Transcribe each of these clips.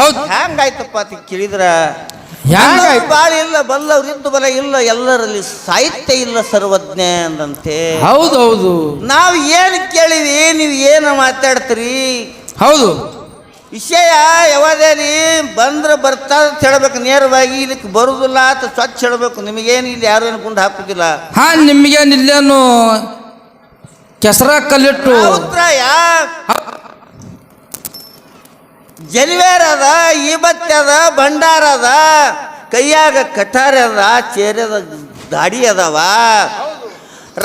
ಹೌದ್. ಹ್ಯಾಂಗಾಯ್ತಪ್ಪ ಅಂತ ಕೇಳಿದ್ರ? ಬಾಳಿ ಇಲ್ಲ ಬಲ್ಲವ್ರಿದ್ದು ಬಲ ಇಲ್ಲ ಎಲ್ಲರಲ್ಲಿ ಸಾಹಿತ್ಯ ಇಲ್ಲ ಸರ್ವಜ್ಞ ಅಂದಂತೆ. ಹೌದು ಹೌದು. ನಾವು ಏನು ಕೇಳಿವಿ ನೀವು ಏನು ಮಾತಾಡ್ತೀರಿ? ಹೌದು. ವಿಷಯ ಯಾವದೇನಿ ಬಂದ್ರೆ ಬರ್ತಾ ಅಂತ ಹೇಳ್ಬೇಕು ನೇರವಾಗಿ ಇದಕ್ಕೆ ಬರುದಿಲ್ಲ ಅಂತ ಸ್ವಚ್ಛ ಹೇಳಬೇಕು. ನಿಮಗೇನು ಇಲ್ಲಿ ಯಾರು ಏನು ಗುಂಡು ಹಾಕುದಿಲ್ಲ? ಹಾ ನಿಮಗೆ ಇಲ್ಲೇನು ಕೆಸರ ಕಲ್ಲಿಟ್ಟು ಉತ್ತರಾಯ ಜನಿವೇರ್ ಅದ ಈಬತ್ತಿ ಅದ ಭಂಡಾರ ಅದ ಕೈಯಾಗ ಕಠಾರ ಅದ ಚೇರದ ದಾಡಿ ಅದಾವ.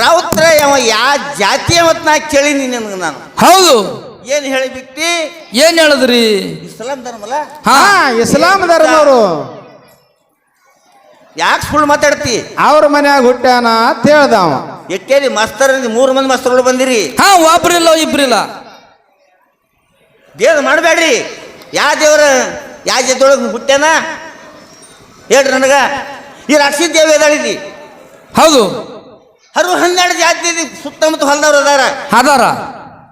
ರೌತ್ರ ಯಾವ ಯಾ ಜಾತಿ ಅವತ್ ನಾ ಕೇಳೀನಿ ನಿನಗೆ ನಾನು. ಹೌದು. ಏನು ಹೇಳಿ ಬಿಟ್ಟಿ ಏನ್ ಹೇಳಿದ್ರಿ? ಇಸ್ಲಾಂ ಧರ್ಮಲ್ಲ ಹಾ. ಇಸ್ಲಾಂ ಇಸ್ಲಾಂ ಧರ್ಮವರು ಯಾಕೆ ಸುಳ್ಳು ಮಾತಾಡ್ತಿ? ಅವ್ರ ಮನ್ಯಾಗ ಹುಟ್ಟ್ಯಾನ ಅಂತ ಹೇಳ್ದ ಅವ ಎಟ್ಟೇರಿ ಮಾಸ್ತರ್ ಮೂರು ಮಂದಿ ಮಾಸ್ತರ್ಗಳು ಬಂದಿರಿ. ಹಾ ಒಬ್ರಿಲ್ಲ ಇಬ್ರಿಲ್ಲ. ಬೇಗ ಮಾಡಬೇಡ್ರಿ ಯಾವ ದೇವ್ರ? ಯಾವ ಜೊತೆಯೊಳಗೆ ಹುಟ್ಟ್ಯಾನ ಹೇಳ್ರಿ ನನಗೆ. ಈ ರಾಕ್ಷಿ ದೇವಿ ಎದಾಳಿದಿ ಹೌದು. ಹರು ಹನ್ನೆರಡು ಜಾತಿ ಇದೆ, ಸುತ್ತಮುತ್ತ ಹೊಲದವ್ರು ಅದಾರ. ಅದಾರ.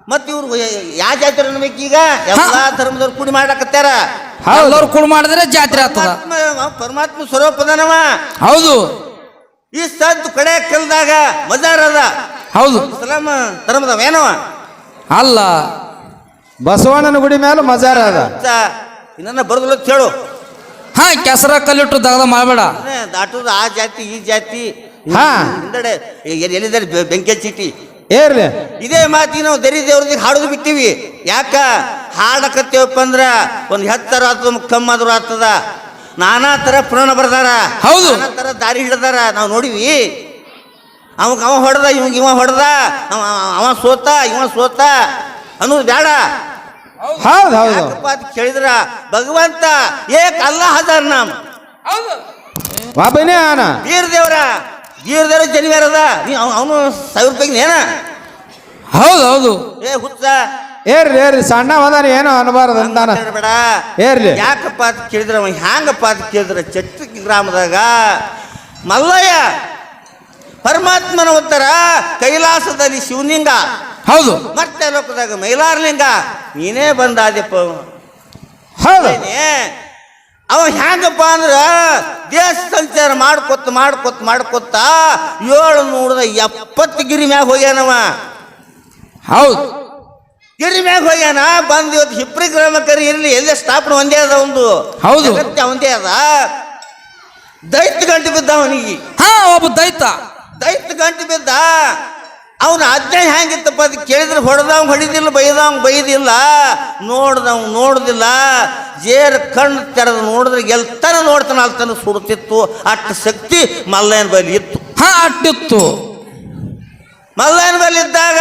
ಮತ್ತೆ ಇವ್ರು ಯಾವ ಜಾತಿ ಅನ್ಬೇಕು ಈಗ? ಎಲ್ಲಾ ಧರ್ಮದವ್ರು ಕೂಡಿ ಮಾಡಕತ್ತಾರ. ಎಲ್ಲರೂ ಕುಳ್ ಮಾಡಿದ್ರೆ ಜಾತ್ರೆ ಆಗ್ತದ. ಪರಮಾತ್ಮ ಪರಮಾತ್ಮ ಸ್ವರೂಪದನವ ಹೌದು. ಈ ಸಂತ ಕಡೆ ಕಲ್ದಾಗ ಮಜಾರ್ ಅದ. ಹೌದು. ಸಲಾಮ ಧರ್ಮದವ ಏನವ ಅಲ್ಲ. ಬಸವಣ್ಣನ ಗುಡಿ ಮೇಲೆ ಮಜಾರ ಅದ. ಇನ್ನನ್ನ ಬರೋದಿಲ್ಲ ಅಂತ ಹೇಳು. ಹಾ ಕೆಸರ ಕಲ್ಲಿಟ್ಟು ದಗದ ಮಾಡಬೇಡ. ದಾಟೋದು ಆ ಜಾತಿ ಈ ಜಾತಿ. ಹಾ. ಹಿಂದಡೆ ಎಲ್ಲಿದ್ದಾರೆ ಬೆ- ಬೆಂಕಿ ಚೀಟಿ ಏರ್ಲಿ ಇದೇ ಮಾತಿ ನಾವು ದರಿ ದೇವ್ರಿಗೆ ಹಾಡೋದು ಬಿಟ್ಟಿವಿ. ಯಾಕ? ಹಾಡಕತ್ತೇವಪ್ಪ ಅಂದ್ರ ಒಂದು ಹೆತ್ತರ ಆತದ ಕಮ್ಮಾದ್ರೂ ಆಗ್ತದ ನಾನಾ ತರ ಪುರಾಣ ಬರ್ದಾರ. ಹೌದು. ನಾನಾ ತರ ದಾರಿ ಹಿಡ್ದಾರ. ನಾವು ನೋಡಿವಿ. ಅವಾಗ ಅವ ಹೊಡೆದ ಇವಂಗ ಇವ ಹೊಡೆದ. ಅವ ಅವ ಸೋತ ಇವ ಸೋತ. ಅನ್ನೋದು ಬೇಡ. ಹೌದು ಹೌದು. ಯಾಕಪ್ಪ ಅಂತ ಕೇಳಿದ್ರ ಭಗವಂತ ಏಕ್ ಅಲ್ಲ ಹಜಾರ್ ನಾಮ್. ಬಾಬನೇ ಆನ. ವೀರ ದೇವ್ರ ವೀರ ದೇವ್ರ ಜನಿವಾರ ಅದ? ನೀ ಅವನು ಸಾವಿರ ರೂಪಾಯಿ ಏನ ಹೌದು ಹೌದು. ಏ ಹುಚ್ಚ. ಏರ್ಲಿ ಏರ್ಲಿ ಸಣ್ಣ ಹೋದಾನ ಏನೋ ಅನ್ಬಾರ್ದು ಅಂತಾನ. ಬೇಡ ಏರ್ಲಿ. ಯಾಕಪ್ಪ ಅಂತ ಕೇಳಿದ್ರ ಅವ ಹ್ಯಾಂಗಪ್ಪ ಅಂತ ಕೇಳಿದ್ರೆ ಚಟ್ರಿಕಿ ಗ್ರಾಮದಾಗ ಮಲ್ಲಯ್ಯ ಪರಮಾತ್ಮನ ಉತ್ತರ ಕೈಲಾಸದಲ್ಲಿ ಶಿವಲಿಂಗ. ಹೌದು. ಮತ್ತೆ ಲೋಕದಾಗ ಮೈಲಾರಲಿಂಗ ನೀನೇ ಬಂದಾದ್ಯಪ್ಪ ಹೌದು. ಅವ ಹೆಂಗಪ್ಪ ಅಂದ್ರ ದೇಶ ಸಂಚಾರ ಮಾಡ್ಕೊತ ಮಾಡ್ಕೊತ ಮಾಡ್ಕೊತ ಏಳು ನೂರದ ಎಪ್ಪತ್ತು ಗಿರಿ ಮ್ಯಾಗ ಹೋಗ್ಯಾನವ. ಹೌದು. ಗಿರಿ ಮ್ಯಾಗ ಹೋಗ್ಯಾನ ಬಂದ್ ಇವತ್ತು ಹಿಪ್ರಿ ಗ್ರಾಮಕರಿ ಇರ್ಲಿ ಎಲ್ಲೇ ಸ್ಥಾಪನೆ ಒಂದೇ ಅದ ಒಂದು. ಹೌದು. ಒಂದೇ ಅದ. ದೈತ್ಯ ಗಂಟೆ ಬಿದ್ದ ಅವನಿಗೆ. ಹಾ ಒಬ್ಬ ದೈತ. ದೈತ್ಯ ಗಂಟೆ ಬಿದ್ದ ಅವನ ಆಜ್ಞೆ ಹೇಗಿತ್ತಪ್ಪ ಅದು ಕೇಳಿದ್ರೆ ಹೊಡೆದವ್ ಹೊಡಿದಿಲ್ಲ ಬೈದವ್ ಬೈದಿಲ್ಲ. ನೋಡ್ದವ್ ನೋಡ್ದಿಲ್ಲ. ಜೇರ್ ಕಣ್ಣು ತೆರೆದು ನೋಡಿದ್ರೆ ಗೆಲ್ತಾನ ನೋಡ್ತಾನ ಅಲ್ತಾನ ಸುಡ್ತಿತ್ತು. ಅಷ್ಟು ಶಕ್ತಿ ಮಲ್ಲಯ್ಯನ ಬಲಿ ಇತ್ತು. ಹಾ ಅಟ್ಟಿತ್ತು ಮಲ್ಲಯ್ಯನ ಬಲಿ ಇದ್ದಾಗ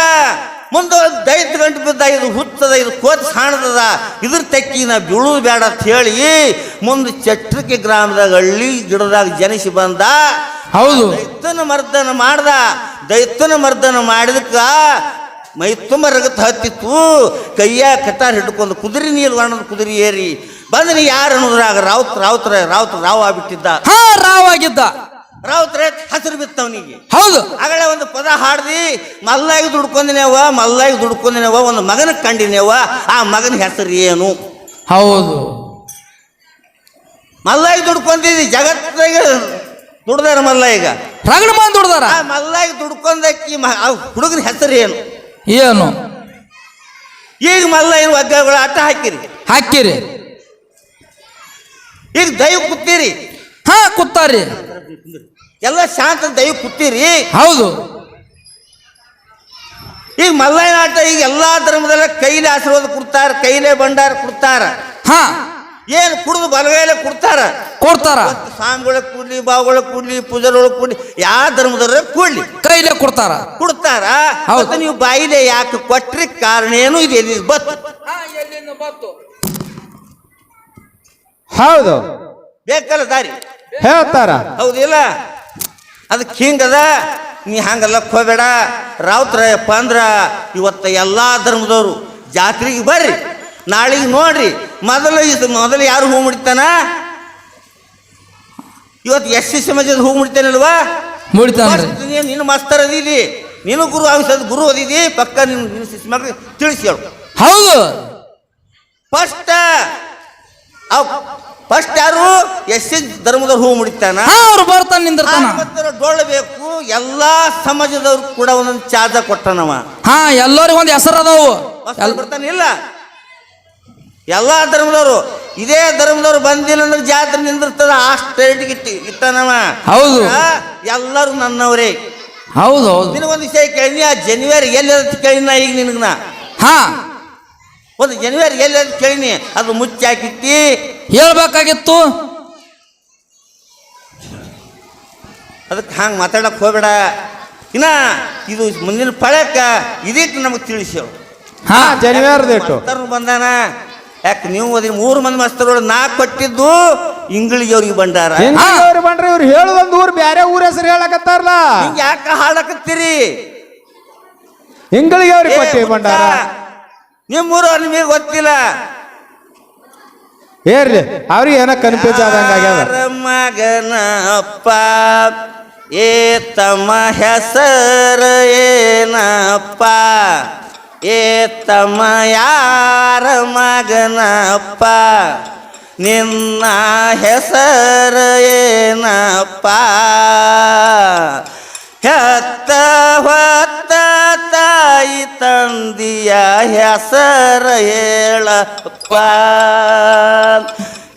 ಮುಂದೆ ದೈತ್ಯ ಗಂಟು ಬಿದ್ದ ಇದು ಹುತ್ತದ ಇದು ಕೋತ್ ಸಾಣದದ ಇದ್ರ ತೆಕ್ಕಿ ನಾ ಬೀಳುದು ಬೇಡ ಅಂತ ಹೇಳಿ ಮುಂದೆ ಚಟ್ರಿಕೆ ಗ್ರಾಮದಾಗ ಹಳ್ಳಿ ಗಿಡದಾಗ ಜನಿಸಿ ಬಂದ. ಹೌದು. ದೈತ್ಯನ ಮರ್ದನ ಮಾಡ್ದ. ದೈತ್ಯನ ಮರ್ದನ ಮಾಡಿದಕ್ಕ ಮೈ ತುಂಬ ರಗತ್ ಹತ್ತಿತ್ತು ಕೈಯ ಕತಾರ್ ಹಿಡ್ಕೊಂಡು ಕುದುರೆ ನೀರು ವರ್ಣದ ಕುದುರೆ ಏರಿ ಬಂದ್ರೆ ನೀ ಯಾರು ಅನ್ನೋದ್ರಾಗ ರಾವತ್ ರಾವತ್ರ ರಾವತ್ ರಾವ್ ಆಗ್ಬಿಟ್ಟಿದ್ದ. ಹಾ ರಾವ್ ಆಗಿದ್ದ. ರಾವತ್ರ ಹಸಿರು ಬಿತ್ತವನಿಗೆ ಹೌದು. ಆಗಲೇ ಒಂದು ಪದ ಹಾಡ್ದಿ ಮಲ್ಲಾಗಿ ದುಡ್ಕೊಂಡಿನೇವ ಮಲ್ಲಾಗಿ ದುಡ್ಕೊಂಡಿನೇವ ಒಂದು ಮಗನ ಕಂಡಿನೇವ ಆ ಮಗನ ಹೆಸರು ಏನು? ಹೌದು. ಮಲ್ಲಾಗಿ ದುಡ್ಕೊಂಡಿದ್ದಿ ಜಗತ್ತಿಗೆ ದುಡ್ದಾರ ಮಲ್ಲ ಈಗ ರಗಡ ಬಂದು ದುಡ್ದಾರ. ಆ ಮಲ್ಲಾಗಿ ದುಡ್ಕೊಂಡಕ್ಕಿ ಹುಡುಗನ ಹೆಸರು ಏನು? ಏನು? ಈಗ ಮಲ್ಲ ಏನು ಒಗ್ಗಗಳು ಆಟ ಹಾಕಿರಿ. ಹಾಕಿರಿ. ಈಗ ದೈವ ಕೂತೀರಿ. ಹಾ ಕೂತಾರಿ. ಎಲ್ಲ ಶಾಂತ ದೈವ ಕೂತೀರಿ. ಹೌದು. ಈಗ ಮಲ್ಲಯ್ಯನ ಆಟ ಈಗ ಎಲ್ಲಾ ಧರ್ಮದಲ್ಲ ಕೈಲಿ ಆಶೀರ್ವಾದ ಕೊಡ್ತಾರ ಕೈಲೇ ಭಂಡಾರ ಕೊಡ್ತಾರ. ಹಾ. ಏನು ಕುಡಿದು ಬಲಗೈಲೆ ಕೊಡ್ತಾರ? ಕೊಡ್ತಾರ. ಸ್ವಾಮಿಗಳಿಗೆ ಕೂಡ್ಲಿ ಬಾವುಗಳ ಕೂಡ್ಲಿ ಪೂಜಾರೊಳಗೆ ಕೂಡ್ಲಿ ಯಾವ ಧರ್ಮದವ್ರ ಕೂಡ್ಲಿ. ಕೈಲೇ ಕೊಡ್ತಾರ. ಕೊಡ್ತಾರ. ಹೌದು. ನೀವು ಬಾಯಿಲೆ ಯಾಕೆ ಕೊಟ್ರಿ ಕಾರಣ ಏನು ಇದೆ? ಎಲ್ಲಿ ಬತ್ತು ಹೌದು. ಬೇಕಲ್ಲ ದಾರಿ? ಹೇಳ್ತಾರ. ಹೌದಿಲ್ಲ? ಅದಕ್ಕೆ ಹಿಂಗದ? ನೀ ಹಂಗಲ್ಲ ಹೋಗ್ಬೇಡ. ರಾವುತ್ರಯ್ಯಪ್ಪ ಅಂದ್ರ ಇವತ್ತ ಎಲ್ಲಾ ಧರ್ಮದವರು ಜಾತ್ರೆಗೆ ಬರ್ರಿ. ನಾಳೆಗೆ ನೋಡ್ರಿ. ಮೊದಲು ಇದು ಮೊದಲು ಯಾರು ಹೂ ಮುಡಿತಾನ? ಇವತ್ತು ಎಸ್ ಸಿ ಸಮಾಜದ ಹೂ ಮುಡಿತಾನಲ್ವಾ? ಮುಡಿತಾನ್ರಿ. ಫಸ್ಟ್ ನೀನು ನಿನ್ನ ಮಾಸ್ತರ್ ಅದೀರಿ ನೀನು ಗುರು ಆಗಿಸೋದ್ ಗುರು ಅದಿದಿ. ಪಕ್ಕ ನಿನ್ನ ನಿನ್ನ ಶಿಷ್ಯ ಮಕ್ಳಿಗೆ ತಿಳಿಸಿ ಹೇಳು. ಹೌದು. ಫಸ್ಟ್ ಅವ್ ಫಸ್ಟ್ ಯಾರು? ಎಸ್ ಸಿ ಧರ್ಮದವ್ರು ಹೂ ಮುಡಿತಾನ? ಹಾ ಅವ್ರು ಬರ್ತಾನ ನಿಂದಿರ್ತಾನ. ಡೊಳ್ಳಬೇಕು ಎಲ್ಲಾ ಸಮಾಜದವ್ರು ಕೂಡ ಒಂದೊಂದು ಚಾರ್ಜ ಕೊಟ್ಟನವ. ಹಾ ಎಲ್ಲರಿಗೂ ಒಂದು ಹೆಸರು ಅದಾವು. ಹೊಸ್ದಾಗ್ ಬರ್ತಾನೆ ಇಲ್ಲ? ಎಲ್ಲಾ ಧರ್ಮದವರು. ಇದೇ ಧರ್ಮದವ್ರು ಬಂದಿಲ್ಲ ಅಂದ್ರೆ ಜಾತ್ರೆ ನಿಂದಿರ್ತದ ಆ ಇಟ್ಟಿ ಇಟ್ಟನವ ಹೌದು. ಎಲ್ಲರೂ ನನ್ನವರೇ. ಹೌದು ಹೌದು. ನಿನಗೊಂದು ವಿಷಯ ಕೇಳಿನಿ ಆ ಜನವರಿ ಎಲ್ಲಿ ಅಂತ ಕೇಳಿನ ಈಗ ನಿನಗ ನಾ ಹಾ. ಒಂದು ಜನವರಿ ಎಲ್ಲಿ ಅಂತ ಕೇಳಿನಿ ಅದು ಮುಚ್ಚಿ ಹಾಕಿತ್ತಿ ಹೇಳ್ಬೇಕಾಗಿತ್ತು. ಅದಕ್ಕೆ ಹಂಗೆ ಮಾತಾಡಕ್ಕೆ ಹೋಗ್ಬೇಡ. ಇನ್ನ ಇದು ಮುಂದಿನ ಪಳಕ ಇದಿಟ್ಟು ನಮಗೆ ತಿಳಿಸ್ಯವು ಹಾ. ಜನವರಿ ಬಂದಾನ. ಯಾಕೆ ನೀವು ಓದಿ ಮೂರು ಮಂದಿ ಮಸ್ತರುಗಳು ನಾ ಕೊಟ್ಟಿದ್ದು ಇಂಗ್ಳಿಗೆ ಅವ್ರಿಗೆ ಬಂಡಾರ ಅವ್ರು ಬಂಡ್ರಿ? ಇವ್ರು ಹೇಳುದೊಂದು ಊರು ಬೇರೆ ಊರ ಹೆಸರು ಹೇಳಕತ್ತಾರಲ್ಲ ಯಾಕೆ ಯಾಕ ಹಾಳಾಕತ್ತೀರಿ ಹಿಂಗಳಿಗೆ ಅವ್ರಿಗೆ ಬಂದಾರ ನಿಮ್ಮ ಬಂಡಾರ. ನಿಮ್ಮೂರು ನಿಮಗೆ ಗೊತ್ತಿಲ್ಲ. ಏರ್ಲಿ ಅವ್ರಿಗೆ ಏನೋ ಕನ್ಫ್ಯೂಸ್ ಆದಂಗ ಆಗ್ಯಾದ. ಯಾರ ಮಗನ ಅಪ್ಪ ಏ ತಮ್ಮ ಹೆಸರು ಏನಪ್ಪ? ಏ ತಮ್ಮ ಯಾರ ಮಗನಪ್ಪ? ನಿನ್ನ ಹೆಸರ ಏನಪ್ಪ? ಹೆತ್ತ ಹೊತ್ತ ತಾಯಿ ತಂದಿಯ ಹೆಸರ ಹೇಳಪ್ಪ?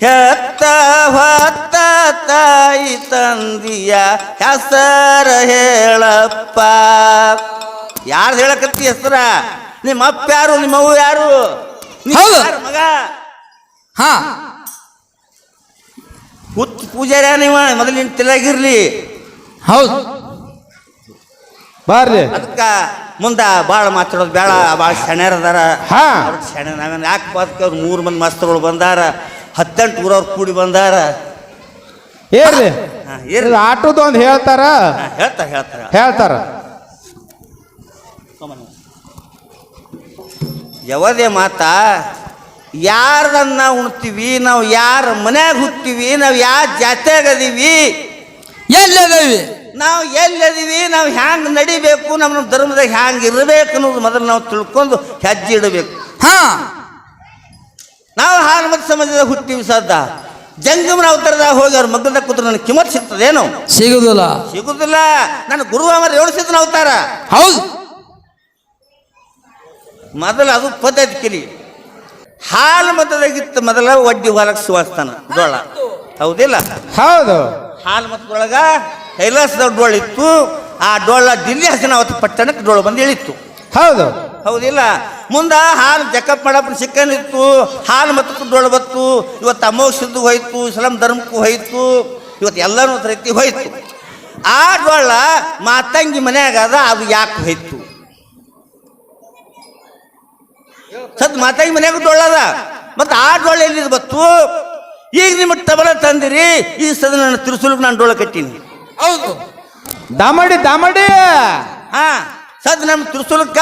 ಹೆತ್ತ ಹೊತ್ತ ತಾಯಿ ತಂದಿಯ ಹೆಸರ ಹೇಳಪ್ಪ? ಯಾರು ಹೇಳಕತ್ತಿ ಹೆಸರ? ನಿಮ್ಮ ಅಪ್ಪ ಯಾರು ನಿಮ್ಮ ಅವ್ವ ಯಾರು? ಹೌದು. ಯಾರ್ ಮಗ? ಹಾ. ಹುತ್ ಪೂಜಾರ್ಯ ನೀವ ನಿನ್ ತಿಲಾಗಿರ್ಲಿ ಹೌದು. ಬಾರ್ಲಿ. ಅದಕ್ಕ ಮುಂದ ಭಾಳ ಮಾತಾಡೋದು ಬೇಡ ಭಾಳ ಶಣ್ಯರ್ ಅದಾರ. ಹಾ. ನಾವೇನು ಯಾಕೆ ಬದುಕ ಅವ್ರು ಮೂರು ಮಂದಿ ಮಾಸ್ತರ್ಗಳು ಬಂದಾರ ಹತ್ತೆಂಟು ಊರವ್ರು ಕೂಡಿ ಬಂದಾರ. ಏರ್ಲಿ. ಹಾ, ಆಟೋದು ಒಂದು ಹೇಳ್ತಾರ. ಹೇಳ್ತಾರ ಹೇಳ್ತಾರ. ಹೇಳ್ತಾರ. ಯಾವದೇ ಮಾತಾ ಯಾರನ್ನ ಉಣ್ತೀವಿ ನಾವು ಯಾರ ಮನ್ಯಾಗ ಹುಟ್ತೀವಿ ನಾವು ಯಾರ ಜಾತ್ಯಾಗ ಅದೀವಿ. ಎಲ್ಲದೇವಿ. ನಾವು ಎಲ್ಲದೀವಿ ನಾವು ಹ್ಯಾಂಗ ನಡಿಬೇಕು ನಮ್ಮ ನಮ್ಮ ಧರ್ಮದಾಗ ಹ್ಯಾಂಗ ಇರಬೇಕು ಅನ್ನೋದು ಮೊದಲು ನಾವು ತಿಳ್ಕೊಂಡು ಹೆಜ್ಜೆ ಇಡಬೇಕು. ಹಾ. ನಾವು ಹಾಲು ಮತ್ತು ಸಮಾಜದಾಗ ಹುಟ್ಟಿವಿ ಸದ್ದ. ಜಂಗಮನ ಅವತಾರದಾಗ ಹೋಗಿ ಅವ್ರ ಮಗ್ಗದಾಗ ಕೂತ್ರೆ ನನಗೆ ಕಿಮತ್ ಸಿಗ್ತದೇನು? ಸಿಗುದಿಲ್ಲ. ಸಿಗುದಿಲ್ಲ. ನನ್ನ ಗುರು ಏಳು ಏಳಿಸಿದ್ನ ಅವತಾರ. ಹೌದು. ಮೊದಲು ಅದು ಪದ್ಧತಿ ಕಿರಿ. ಹಾಲು ಮತದಾಗಿತ್ತು ಮೊದಲ ಒಡ್ಡಿ ಹೊರಗೆ ಸುವಾಸ್ತಾನ ಡೊಳ್ಳ ಹೌದಿಲ್ಲ? ಹೌದು. ಹಾಲು ಮತದೊಳಗ ಕೈಲಾಸದ ಡೋಳ ಇತ್ತು. ಆ ಡೋಳ ದಿಲ್ಲಿ ಹಸನಾವತಿ ಪಟ್ಟಣಕ್ಕೆ ಡೋಳ ಬಂದು ಇಳಿತ್ತು. ಹೌದು. ಹೌದಿಲ್ಲ? ಮುಂದ ಹಾಲು ಚೆಕಪ್ ಮಾಡಪ್ಪ ಸಿಕ್ಕನ್ ಇತ್ತು. ಹಾಲು ಮತ್ತು ಡೋಳ ಬತ್ತು ಇವತ್ತು ಅಮೋಕ್ಷದ್ದು ಹೋಯ್ತು ಇಸ್ಲಾಂ ಧರ್ಮಕ್ಕೂ ಹೋಯ್ತು. ಇವತ್ತು ಎಲ್ಲನೂ ರೀತಿ ಹೋಯ್ತು. ಆ ಡೊಳ್ಳ ಮಾತಂಗಿ ಮನ್ಯಾಗ ಅದ ಅದು ಯಾಕೆ ಹೋಯ್ತು? ಸದ್ ಮಾತಾಗಿ ಮನ್ಯಾಗ ಡೊಳ್ಳದ ಅದ ಮತ್ತು ಆ ಡೊಳ್ಳ ಎಲ್ಲಿದ್ ಬತ್ತು ಈಗ ನಿಮ್ಮ ತಬಲ ತಂದಿರಿ ಈ ಸದ ನನ್ನ ತಿರುಸುಲಕ್ಕೆ ನಾನು ಡೊಳ್ಳ ಕಟ್ಟೀನಿ. ಹೌದು. ದಾಮಡಿ ದಾಮಡಿ! ಹಾ ಸದ್ ನಮ್ಮ ತಿರುಸುಲಕ್ಕ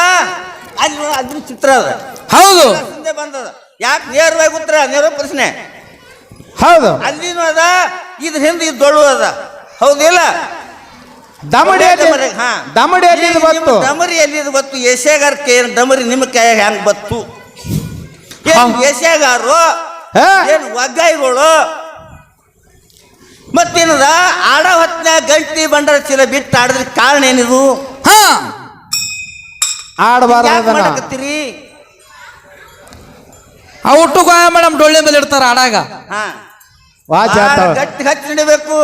ಅಲ್ಲಿ ಅದ್ರ ಚಿತ್ರ ಅದ. ಹೌದು. ಹಿಂದೆ ಬಂದದ. ಯಾಕೆ ನೇರವಾಗಿ ಉತ್ತರ? ನೇರ ಪ್ರಶ್ನೆ. ಹೌದು. ಅಲ್ಲಿನೂ ಅದ ಇದ್ರ ಹಿಂದೆ ಇದು ಡೊಳ್ಳು ಅದ. ಹೌದಿಲ್ಲ? ದಮಡಿ ಹಾ. ದಮಡಿ ಎಲ್ಲಿ ಬತ್ತು ಏಷ್ಯಾಗಾರ್ಕೆ ಡಮರಿ ಎಲ್ಲಿದು ಬತ್ತು ಡಮರಿ ನಿಮ್ಮ ಕೈಯಾಗ ಹೆಂಗ್ ಬತ್ತು? ಏನು ಹಾ? ಏನು ಒಗ್ಗಾಯಿಗಳು ಮತ್ತೇನದ? ಆಡ ಹೊತ್ತಿನ ಗಂಟಿ ಬಂಡರ ಚೀಲ ಬಿಟ್ಟು ಆಡದ್ರ ಕಾರಣ ಏನಿದು? ಹಾ. ಆಡಬಾರ್ದು ಆ ಗಾಯ ಮೇಡಮ್ ಡೊಳ್ಳೆ ಮೇಲೆ ಇಡ್ತಾರ ಆಡಾಗ. ಗಟ್ಟಿ ಹಚ್ಚಿ ನಡಿಬೇಕು.